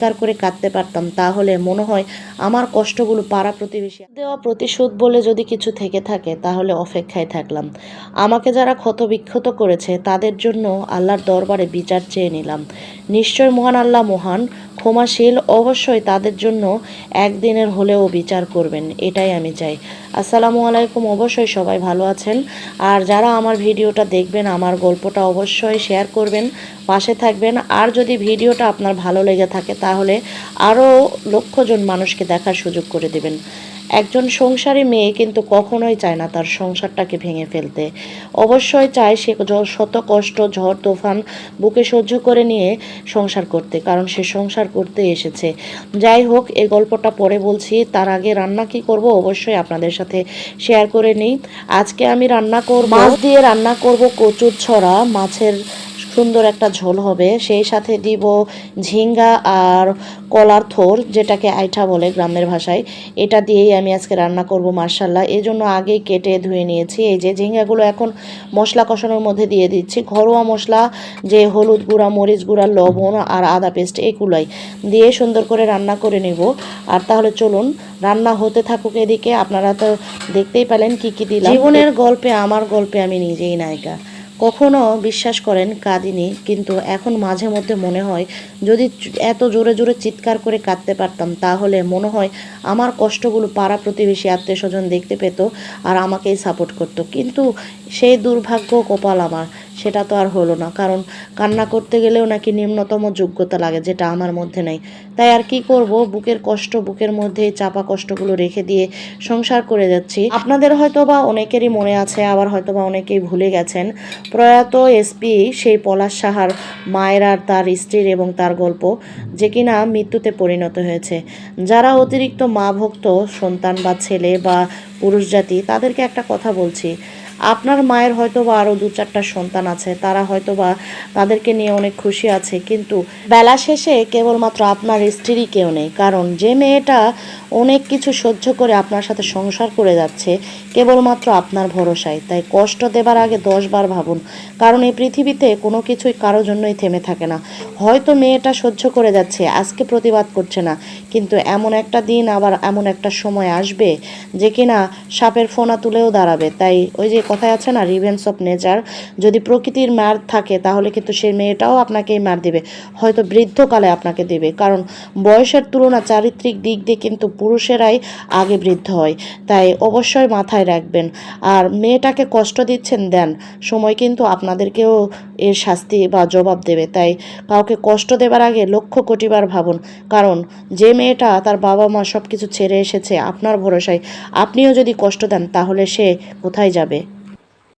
চিৎকার করে কাঁদতে পারতাম, তাহলে মনে হয় আমার কষ্টগুলো পাড়া প্রতিবেশী দেওয়া প্রতিশোধ বলে যদি কিছু থেকে থাকে, তাহলে অপেক্ষায় থাকলাম। আমাকে যারা ক্ষত বিক্ষত করেছে, তাদের জন্য আল্লাহর দরবারে বিচার চেয়ে নিলাম। নিশ্চয় মহান আল্লাহ মহান, ক্ষমাশীল, অবশ্যই তাদের জন্য একদিনের হলেও বিচার করবেন, এটাই আমি চাই। আসসালামু আলাইকুম, অবশ্যই সবাই ভালো আছেন। আর যারা আমার ভিডিওটা দেখবেন, আমার গল্পটা অবশ্যই শেয়ার করবেন, পাশে থাকবেন। আর যদি ভিডিওটা আপনার ভালো লেগে থাকে তাহলে আরও লক্ষজন মানুষকে দেখার সুযোগ করে দেবেন। একজন সংসারী মেয়ে কিন্তু কখনোই চায় না তার সংসারটাকে ভেঙে ফেলতে। অবশ্যই চায় সে শত কষ্ট ঝড় তুফান বুকে সহ্য করে নিয়ে সংসার করতে কারণ সে সংসার করতে এসেছে। যাই হোক এই গল্পটা পরে বলছি তার আগে রান্না কি করব অবশ্যই আপনাদের সাথে শেয়ার করে নিই। আজকে আমি রান্না করব মাছ দিয়ে রান্না করব কচুর ছড়া মাছের সুন্দর একটা ঝোল হবে। সেই সাথে দিব ঝিঙ্গা আর কলার থোর যেটাকে আইঠা বলে গ্রামের ভাষায়। এটা দিয়েই আমি আজকে রান্না করব মার্শাল্লাহ এই জন্য আগেই কেটে ধুয়ে নিয়েছি। এই যে ঝিঙ্গাগুলো এখন মশলা কষানোর মধ্যে দিয়ে দিচ্ছি। ঘরোয়া মশলা যে হলুদ গুঁড়া মরিচ গুঁড়া লবণ আর আদা পেস্ট এগুলোই দিয়ে সুন্দর করে রান্না করে নেব। আর তাহলে চলুন রান্না হতে থাকুক এদিকে। আপনারা তো দেখতেই পেলেন কি কি দিলাম। জীবনের গল্পে আমার গল্পে আমি নিজেই নায়িকা। কখনো বিশ্বাস করেন কাঁদিনি, কিন্তু এখন মাঝে মধ্যে মনে হয়, যদি এত জোরে জোরে চিৎকার করে কাঁদতে পারতাম, তাহলে মনে হয় আমার কষ্টগুলো পাড়া প্রতিবেশী আত্মীয় স্বজন দেখতে পেত আর আমাকেই সাপোর্ট করতো। কিন্তু সেই দুর্ভাগ্য কপাল আমার, সেটা তো আর হলো না। কারণ কান্না করতে গেলেও নাকি নিম্নতম যোগ্যতা লাগে, যেটা আমার মধ্যে নেই। তাই আর কি করব? বুকের কষ্ট, বুকের মধ্যে চাপা কষ্টগুলো রেখে দিয়ে সংসার করে যাচ্ছি। আপনাদের হয়তো বা অনেকেরই মনে আছে, আবার হয়তো বা অনেকেই ভুলে গেছেন, প্রয়াত এসপি সেই পলাশ সাহার মায়ের আর তার স্ত্রীর এবং তার গল্প, যে কিনা মৃত্যুতে পরিণত হয়েছে। যারা অতিরিক্ত মা ভক্ত, সন্তান বা ছেলে বা পুরুষ জাতি, তাদেরকে একটা কথা বলছি। আপনার মায়ের হয়তো বা আরও দু চারটা সন্তান আছে, তারা হয়তো বা তাদেরকে নিয়ে অনেক খুশি আছে, কিন্তু বেলা শেষে কেবলমাত্র আপনার স্ত্রী কেউ নেই। কারণ যে মেয়েটা অনেক কিছু সহ্য করে আপনার সাথে সংসার করে যাচ্ছে, কেবলমাত্র আপনার ভরসায়। তাই কষ্ট দেবার আগে দশবার ভাবুন, কারণ এই পৃথিবীতে কোনো কিছুই কারোর জন্যই থেমে থাকে না। হয়তো মেয়েটা সহ্য করে যাচ্ছে, আজকে প্রতিবাদ করছে না, কিন্তু এমন একটা দিন আবার এমন একটা সময় আসবে যে কিনা সাপের ফোনা তুলেও দাঁড়াবে। তাই ওই যে কথায় আছে না রিভেন্স অফ নেচার যদি প্রকৃতির মার থাকে, তাহলে কিন্তু সেই মেয়েটাও আপনাকেই মার দিবে। হয়তো বৃদ্ধকালে আপনাকে দেবে, কারণ বয়সের তুলনা চারিত্রিক দিক দিয়ে কিন্তু পুরুষেরাই আগে বৃদ্ধ হয়। তাই অবশ্যই মাথায় রাখবেন। আর মেয়েটাকে কষ্ট দিচ্ছেন, দেন। সময় কিন্তু আপনাদেরকেও এর শাস্তি বা জবাব দেবে। তাই কাউকে কষ্ট দেবার আগে লক্ষ কোটিবার ভাবুন। কারণ যে মেয়েটা তার বাবা মা সব কিছু ছেড়ে এসেছে, আপনার ভরসায়। আপনিও যদি কষ্ট দেন, তাহলে সে কোথায় যাবে?